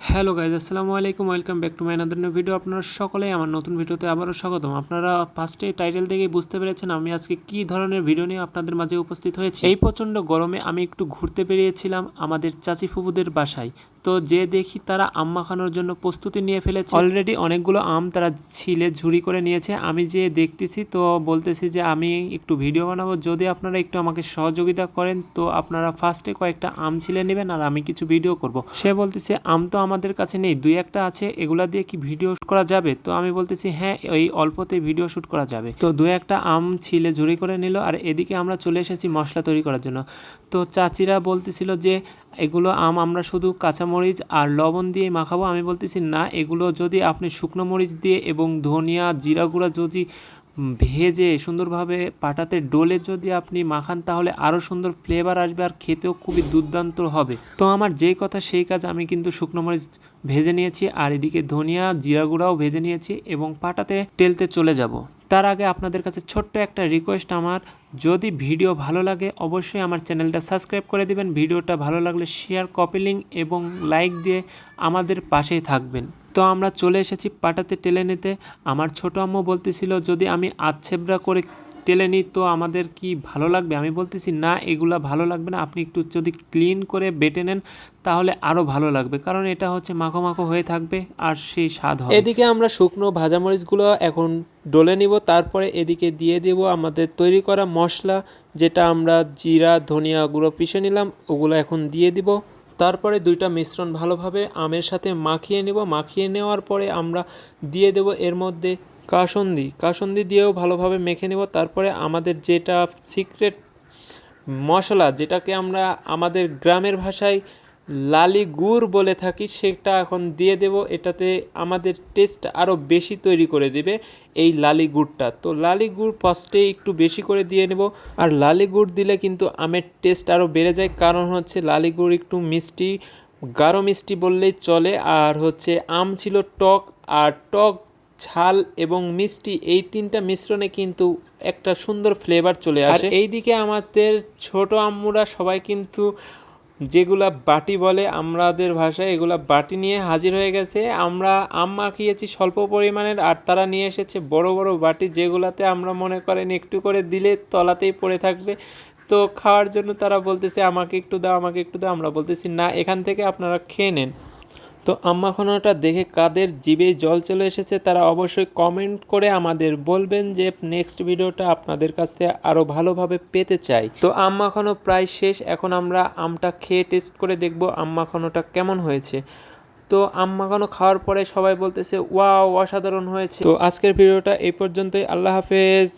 Hello guys আসসালামু আলাইকুম welcome back to my another video আপনারা সকলেই আমার নতুন ভিডিওতে আবারও স্বাগতম। আপনারা ফার্স্টে টাইটেল দেখেই বুঝতে পেরেছেন আমি আজকে কি ধরনের ভিডিও নিয়ে আপনাদের মাঝে উপস্থিত হয়েছি। এই প্রচণ্ড গরমে আমি একটু ঘুরতে বেরিয়েছিলাম আমাদের চাচি ফুবুদের বাসায়। তো যে দেখি তারা আম মাখানোর জন্য প্রস্তুতি নিয়ে ফেলেছে। অলরেডি অনেকগুলো আম তারা ছিলে, ঝুড়ি করে নিয়েছে। আমি যে দেখতেছি তো বলতেছি যে আমি একটু ভিডিও বানাবো। যদি আপনারা একটু আমাকে সহযোগিতা করেন, তো আপনারা ফার্স্টে কয়েকটা আম ছিলে নেবেন আর আমি কিছু ভিডিও করব। সে বলতেছে, আম তো আমাদের কাছে নেই। দুই একটা আছে, এগুলা দিয়ে কি ভিডিও শুট করা যাবে? তো আমি বলতেছি হ্যাঁ এই অল্পতে ভিডিও শ্যুট করা যাবে। তো দু একটা আম ছিলে ঝুড়ি করে নিল, আর এদিকে আমরা চলে এসেছি মশলা তৈরি করার জন্য। তো চাচিরা বলতেছিল যে, এগুলো আম আমরা শুধু কাঁচামরিচ আর লবণ দিয়ে মাখাবো। আমি বলতেছি, না, এগুলো যদি আপনি শুকনো মরিচ দিয়ে এবং ধনিয়া, জিরা গুঁড়া যদি ভেজে সুন্দরভাবে পাটাতে ডোলে যদি আপনি মাখান, তাহলে আরও সুন্দর ফ্লেভার আসবে আর খেতেও খুবই দুর্দান্ত হবে। তো আমার যেই কথা, সেই কাজ আমি কিন্তু শুকনো মরিচ ভেজে নিয়েছি, আর এদিকে ধনিয়া, জিরা গুঁড়াও ভেজে নিয়েছি এবং পাটাতে টেলতে চলে যাব। তার আগে আপনাদের কাছে ছোট্ট একটা রিকোয়েস্ট আমার। যদি ভিডিও ভালো লাগে, অবশ্যই আমার চ্যানেলটা সাবস্ক্রাইব করে দিবেন। ভিডিওটা ভালো লাগলে শেয়ার কপি লিঙ্ক এবং লাইক দিয়ে আমাদের পাশেই থাকবেন। তো আমরা চলে এসেছি পাটাতে টেলে নিতে। আমার ছোটো আম্মু বলতেছিল, যদি আমি আচ্ছেবরা করে টেলে নিই, তো আমাদের কি ভালো লাগবে? আমি বলতেছি, না, এগুলা ভালো লাগবে না। আপনি একটু যদি ক্লিন করে বেটে নেন, তাহলে আরও ভালো লাগবে। কারণ এটা হচ্ছে মাখো মাখো হয়ে থাকবে আর সেই স্বাদ হবে। এদিকে আমরা শুকনো ভাজামরিচগুলো এখন ডলে নিব। তারপরে এদিকে দিয়ে দেব আমাদের তৈরি করা মশলা, যেটা আমরা জিরা, ধনিয়া গুঁড়ো পিষে নিলাম, ওগুলো এখন দিয়ে দিব। তারপরে দুইটা মিশ্রণ ভালোভাবে আমের সাথে মাখিয়ে নেব। মাখিয়ে নেওয়ার পরে আমরা দিয়ে দেব এর মধ্যে কাসন্দি। কাসন্দি দিয়েও ভালোভাবে মেখে নেব। তারপরে আমাদের যেটা সিক্রেট মশলা, যেটাকে আমরা আমাদের গ্রামের ভাষায় লালি গুড় বলে থাকি, সেটা এখন দিয়ে দেব। এটাতে আমাদের টেস্ট আরও বেশি তৈরি করে দেবে এই লালি গুড়টা। তো লালি গুড় ফার্স্টে একটু বেশি করে দিয়ে নেব। আর লালি গুড় দিলে কিন্তু আমের টেস্ট আরও বেড়ে যায়। কারণ হচ্ছে লালি গুড় একটু মিষ্টি, গাঢ় মিষ্টি বললেই চলে। আর হচ্ছে আম ছিল টক, আর টক ঝাল এবং মিষ্টি এই তিনটা মিশ্রণে কিন্তু একটা সুন্দর ফ্লেভার চলে আসে। আর এইদিকে আমাদের ছোট আম্মুরা সবাই কিন্তু যেগুলা বাটি বলে আমাদের ভাষায় এগুলা বাটি নিয়ে হাজির হয়ে গেছে। আমরা আম মাখিয়েছি স্বল্প পরিমাণের আর তারা নিয়ে এসেছে বড় বড় বাটি যেগুলাতে আমরা মনে করেন একটু করে দিলে তলাতেই পড়ে থাকবে। তো খাওয়ার জন্য তারা বলতেছে আমাকে একটু দাও আমাকে একটু দাও। আমরা বলতেছি না এখান থেকে আপনারা খেয়ে নেন। তো আম্মাখানাটা দেখে কাদের জিভে জল চলে এসেছে তারা অবশ্যই কমেন্ট করে আমাদের বলবেন যে নেক্সট ভিডিওটা আপনাদের কাছ থেকে আরও ভালোভাবে পেতে চাই। তো আম্মাখানো প্রায় শেষ, এখন আমরা আমটা খেয়ে টেস্ট করে দেখব আম্মাখানোটা কেমন হয়েছে। তো আম মাখানো খাওয়ার পরে সবাই বলতেছে, ওয়াও, অসাধারণ হয়েছে। তো আজকের ভিডিওটা এই পর্যন্তই, আল্লাহ হাফেজ।